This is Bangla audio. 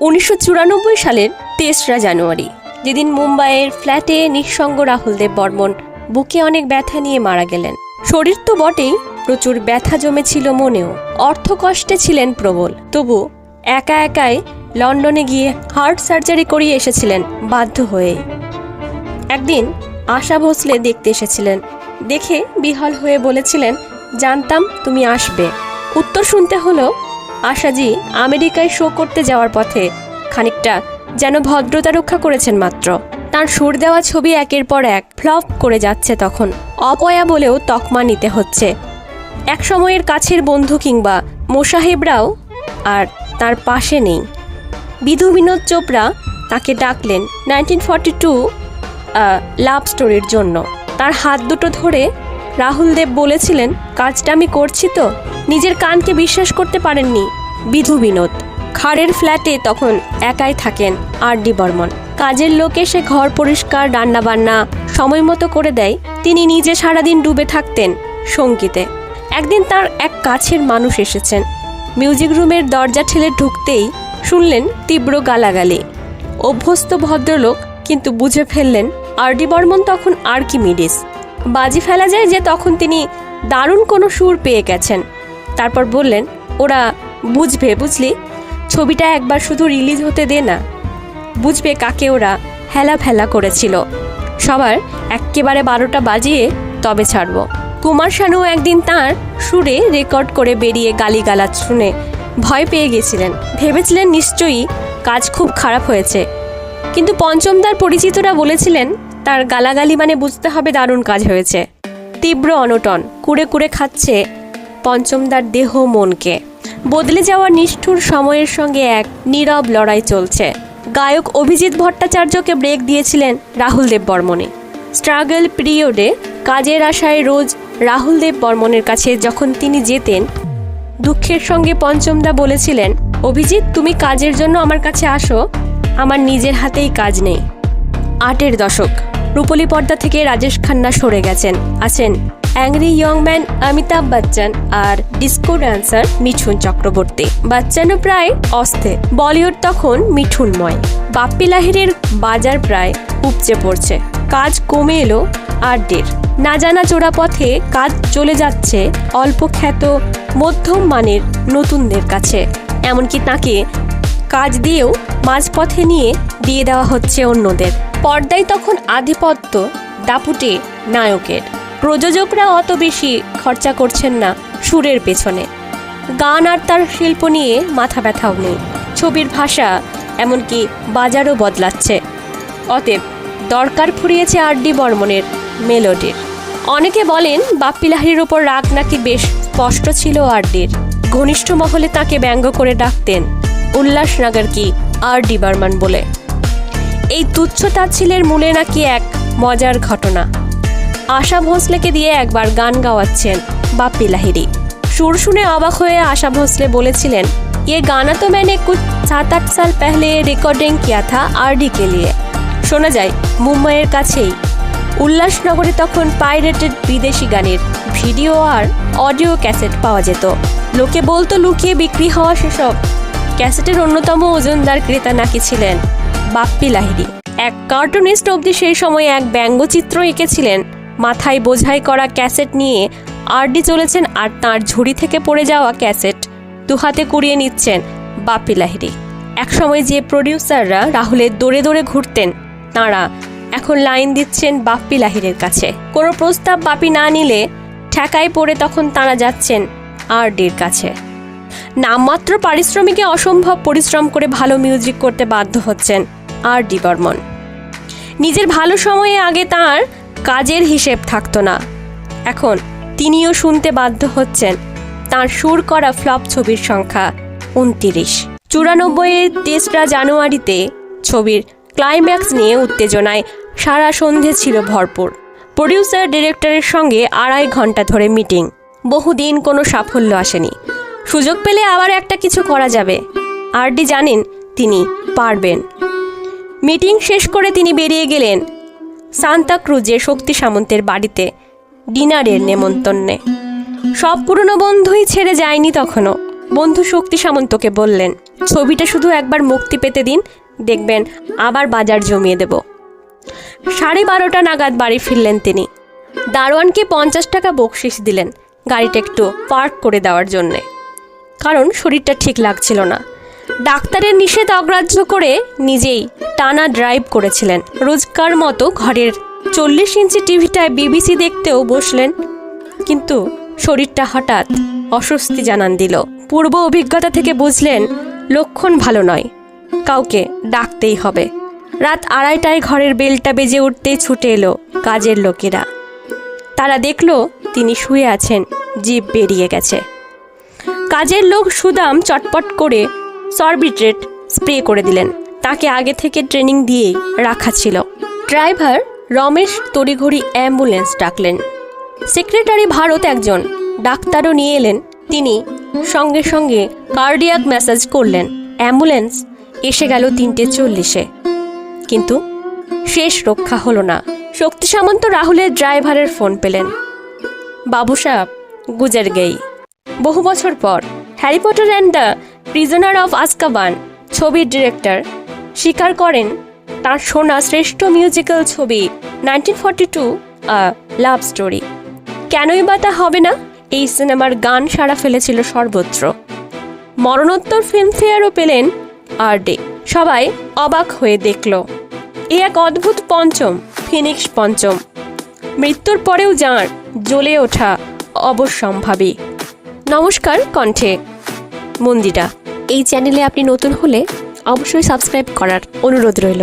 উনিশশো চুরানব্বই সালের তেসরা জানুয়ারি, যেদিন মুম্বাইয়ের ফ্ল্যাটে নিঃসঙ্গ রাহুল দেব বর্মন বুকে অনেক ব্যথা নিয়ে মারা গেলেন। শরীর তো বটেই, প্রচুর ব্যথা জমেছিল মনেও। অর্থকষ্টে ছিলেন প্রবল। তবু একা একাই লন্ডনে গিয়ে হার্ট সার্জারি করিয়ে এসেছিলেন বাধ্য হয়ে একদিন আশা ভোসলে দেখতে এসেছিলেন। দেখে বিহল হয়ে বলেছিলেন, জানতাম তুমি আসবে। উত্তর শুনতে হলো আশাজি আমেরিকায় শো করতে যাওয়ার পথে খানিকটা যেন ভদ্রতা রক্ষা করেছেন মাত্র। তার সুর দেওয়া ছবি একের পর এক ফ্লপ করে যাচ্ছে তখন। অপয়া বলেও তকমা নিতে হচ্ছে। এক সময়ের কাছের বন্ধু কিংবা মোসাহেবরাও আর তার পাশে নেই। বিধু বিনোদ চোপড়া তাকে ডাকলেন নাইনটিন ফর্টি টু লাভ স্টোরির জন্য। তার হাত দুটো ধরে রাহুল দেব বলেছিলেন, কাজটা আমি করছি তো। নিজের কানকে বিশ্বাস করতে পারেননি। বিধু বিনোদ। খাড়ের ফ্ল্যাটে তখন একাই থাকেন আর ডি বর্মন। কাজের লোক এসে ঘর পরিষ্কার, রান্নাবান্না সময় মতো করে দেয়। তিনি নিজে সারাদিন ডুবে থাকতেন সঙ্গীতে। একদিন তার এক কাছের মানুষ এসেছেন। মিউজিক রুমের দরজা ঠেলে ঢুকতেই শুনলেন তীব্র গালাগালি। অভ্যস্ত ভদ্রলোক কিন্তু বুঝে ফেললেন আর ডি বর্মন তখন আর্কিমিডিস বাজি ফেলা যায় যে তখন তিনি দারুণ কোনো সুর পেয়ে গেছেন। তারপর বললেন, ওরা বুঝবে, বুঝলি? ছবিটা একবার শুধু রিলিজ হতে দে না। বুঝবে কাকে ওরা হেলা ফেলা করেছিল। সবার এক্কেবারে বারোটা বাজিয়ে তবে ছাড়ব। কুমার শানু একদিন তার সুরে রেকর্ড করে বেরিয়ে গালিগালাজ শুনে ভয় পেয়ে গেছিলেন। ভেবেছিলেন নিশ্চয়ই কাজ খুব খারাপ হয়েছে। কিন্তু পঞ্চমদার পরিচিতরা বলেছিলেন তার গালাগালি মানে বুঝতে হবে দারুণ কাজ হয়েছে। তীব্র অনটন, কুড়ে কুড়ে খাচ্ছে পঞ্চমদার দেহ মনকে। বদলে যাওয়া নিষ্ঠুর সময়ের সঙ্গে এক নীরব লড়াই চলছে। গায়ক অভিজিৎ ভট্টাচার্যকে ব্রেক দিয়েছিলেন রাহুল দেব বর্মনে। স্ট্রাগল পিরিয়ডে কাজের আশায় রোজ রাহুল দেব বর্মনের কাছে যখন তিনি যেতেন, দুঃখের সঙ্গে পঞ্চমদা বলেছিলেন, অভিজিৎ, তুমি কাজের জন্য আমার কাছে আসো, আমার নিজের হাতেই কাজ নেই। আটের দশক। রূপলী পর্দা থেকে রাজেশ খান্না সরে গেছেন। আছেন angry young man Amitabh Bachchan আর ডিস্কো ড্যান্সার মিঠুন চক্রবর্তী। বচ্চনও প্রায় অস্থে। বলিউড তখন মিঠুনময়। বাপ্পি লাহিরের বাজার প্রায় উপচে পড়ছে। কাজ কমে এলো আড্ডের না জানা চোরা পথে কাজ চলে যাচ্ছে অল্প খ্যাত মধ্যম মানের নতুনদের কাছে। এমনকি তাকে কাজ দিয়েও মাঝপথে নিয়ে দিয়ে দেওয়া হচ্ছে অন্যদের। পর্দায় তখন আধিপত্য, দাপুটে নায়কের। প্রযোজকরা অত বেশি খরচা করছেন না সুরের পেছনে। গান আর তার শিল্প নিয়ে মাথা ব্যথাও নেই। ছবির ভাষা এমনকি বাজারও বদলাচ্ছে। অতএব দরকার ফুরিয়েছে আর ডি বর্মনের মেলোডির অনেকে বলেন বাপ্পি ওপর রাগ নাকি বেশ স্পষ্ট ছিল আরডির। ঘনিষ্ঠ মহলে তাকে ব্যঙ্গ করে ডাকতেন উল্লাসনগর কি আর ডি বর্মন বলে। এই তুচ্ছ তাচ্ছিলের মূলে নাকি এক মজার ঘটনা আশা ভোসলেকে দিয়ে একবার গান গাওয়াচ্ছেন বাপ্পি লাহিড়ি সুর শুনে অবাক হয়ে আশা ভোসলে বলেছিলেন ये गाना तो मैंने कुछ सात आठ साल पहले रिकॉर्डिंग किया था आरडी के लिए শোনা যায় মুম্বাইয়ের কাছেই উল্লাসনগরে তখন পাইরেটেড বিদেশি গানের ভিডিও আর অডিও ক্যাসেট পাওয়া যেত লোকে বলতো লুকিয়ে বিক্রি হওয়া সেসব ক্যাসেটের অন্যতম ওজনদার ক্রেতা নাকি ছিলেন বাপ্পি লাহিড়ি এক কার্টুনিস্ট অবধি সেই সময় এক ব্যঙ্গচিত্র এঁকেছিলেন। মাথায় বোঝাই করা ক্যাসেট নিয়ে আরডি চলেছেন আর তাঁর ঝুড়ি থেকে পড়ে যাওয়া ক্যাসেট দুহাতে কুড়িয়ে নিচ্ছেন বাপ্পি লাহিড়ি একসময় যে প্রডিউসাররা রাহুলের দৌড়ে দৌড়ে ঘুরতেন, তাঁরা এখন লাইন দিচ্ছেন বাপ্পি লাহিরের কাছে। কোনো প্রস্তাব বাপি না নিলে ঠেকায় পড়ে তখন তাঁরা যাচ্ছেন আরডির কাছে। নামমাত্র পারিশ্রমিকে অসম্ভব পরিশ্রম করে ভালো মিউজিক করতে বাধ্য হচ্ছেন আর ডি বর্মন নিজের ভালো সময়ে আগে তার কাজের হিসেব থাকতো না। এখন তিনিও শুনতে বাধ্য হচ্ছেন তার সুর করা ফ্লপ ছবির সংখ্যা উনতিরিশ। চুরানব্বইয়ের তেসরা জানুয়ারিতে ছবির ক্লাইম্যাক্স নিয়ে উত্তেজনায় সারা সন্ধে ছিল ভরপুর। প্রডিউসার, ডিরেক্টরের সঙ্গে আড়াই ঘণ্টা ধরে মিটিং। বহুদিন কোনো সাফল্য আসেনি। সুযোগ পেলে আবার একটা কিছু করা যাবে। আর ডি জানেন তিনি পারবেন। মিটিং শেষ করে তিনি বেরিয়ে গেলেন সান্তা ক্রুজের শক্তি সামন্তের বাড়িতে, ডিনারের নেমন্তন্নে। সব পুরনো বন্ধুই ছেড়ে যায়নি তখনও। বন্ধু শক্তি সামন্তকে বললেন, ছবিটা শুধু একবার মুক্তি পেতে দিন, দেখবেন আবার বাজার জমিয়ে দেব। সাড়ে বারোটা নাগাদ বাড়ি ফিরলেন তিনি। দারোয়ানকে পঞ্চাশ টাকা বকশিস দিলেন গাড়িটা একটু পার্ক করে দেওয়ার জন্যে। কারণ শরীরটা ঠিক লাগছিল না। ডাক্তারের নিষেধ অগ্রাহ্য করে নিজেই টানা ড্রাইভ করেছিলেন। রোজকার মতো ঘরের চল্লিশ ইঞ্চি টিভিটায় বিবিসি দেখতেও বসলেন, কিন্তু শরীরটা হঠাৎ অস্বস্তি জানান দিল। পূর্ব অভিজ্ঞতা থেকে বুঝলেন, লক্ষণ ভালো নয়, কাউকে ডাকতেই হবে। রাত আড়াইটায় ঘরের বেলটা বেজে উঠতেই ছুটে এলো কাজের লোকেরা। তারা দেখল তিনি শুয়ে আছেন জীব বেরিয়ে গেছে। কাজের লোক সুদাম চটপট করে সরবিট্রেট স্প্রে করে দিলেন। তাকে আগে থেকে ট্রেনিং দিয়েই রাখা ছিল। ড্রাইভার রমেশ তড়িঘড়ি অ্যাম্বুলেন্স ডাকলেন। সেক্রেটারি ভারত একজন। ডাক্তারও নিয়ে এলেন। তিনি সঙ্গে সঙ্গে কার্ডিয়াক ম্যাসাজ করলেন। অ্যাম্বুলেন্স এসে গেল তিনটে চল্লিশে। কিন্তু শেষ রক্ষা হলো না। শক্তি সামন্ত রাহুলের ড্রাইভারের ফোন পেলেন। বাবু সাহেব গুজার গেই বহু বছর পর, Harry Potter and the prisoner of Azkaban ছবির ডিরেক্টর স্বীকার করেন তার শোনা শ্রেষ্ঠ মিউজিক্যাল ছবি nineteen forty two a love story কেনই বা তা হবে না? এই সিনেমার গান সারা ফেলেছিল সর্বত্র। মরণোত্তর ফিল্মফেয়ারও পেলেন আর ডে সবাই অবাক হয়ে দেখল। এ এক অদ্ভুত পঞ্চম ফিনিক্স পঞ্চম। মৃত্যুর পরেও যাঁর জ্বলে ওঠা অবশ্যম্ভাবী। নমস্কার, কণ্ঠে। মন্দিরা। এই চ্যানেলে আপনি নতুন হলে অবশ্যই সাবস্ক্রাইব করার অনুরোধ রইল।